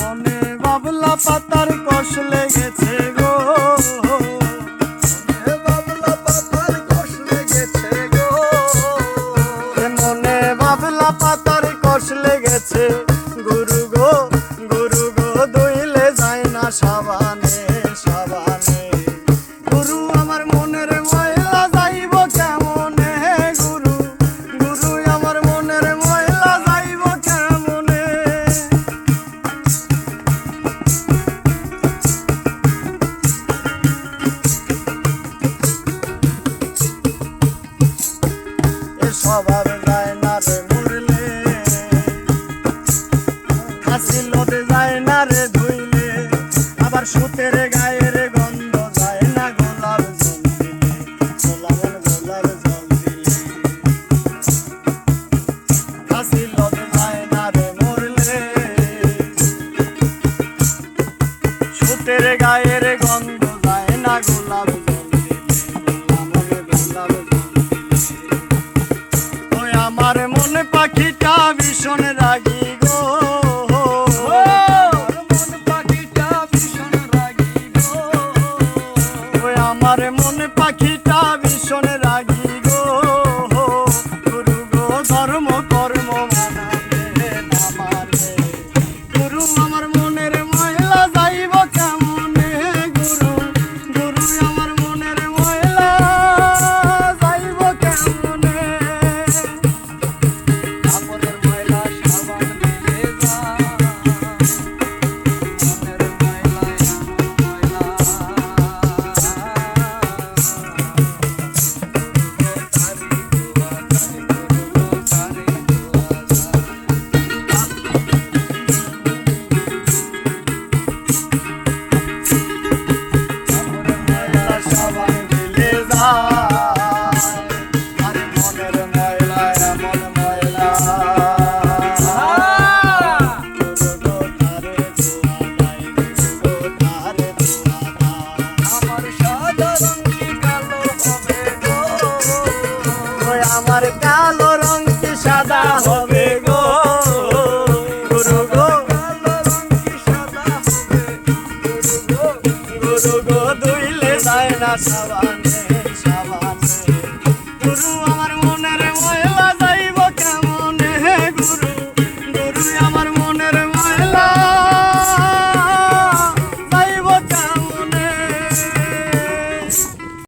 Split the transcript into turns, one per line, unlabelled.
মনে বাবলা পাতার কষ লেগেছে গো।
বাবলা পাতার কষ লেগেছে গো।
মনে বাবলা পাতার কষ লেগেছে। Mama, baby. পাখিটা ভীষণ রাগি গো।
মন পাখিটা ভীষণ
আমার মন পাখিটা ভীষণ রাগি আমার
কালো
রঙটি সাদা হবে গো গুরু গো
গুরু গো
দুইলে সাবানে সাবানে গুরু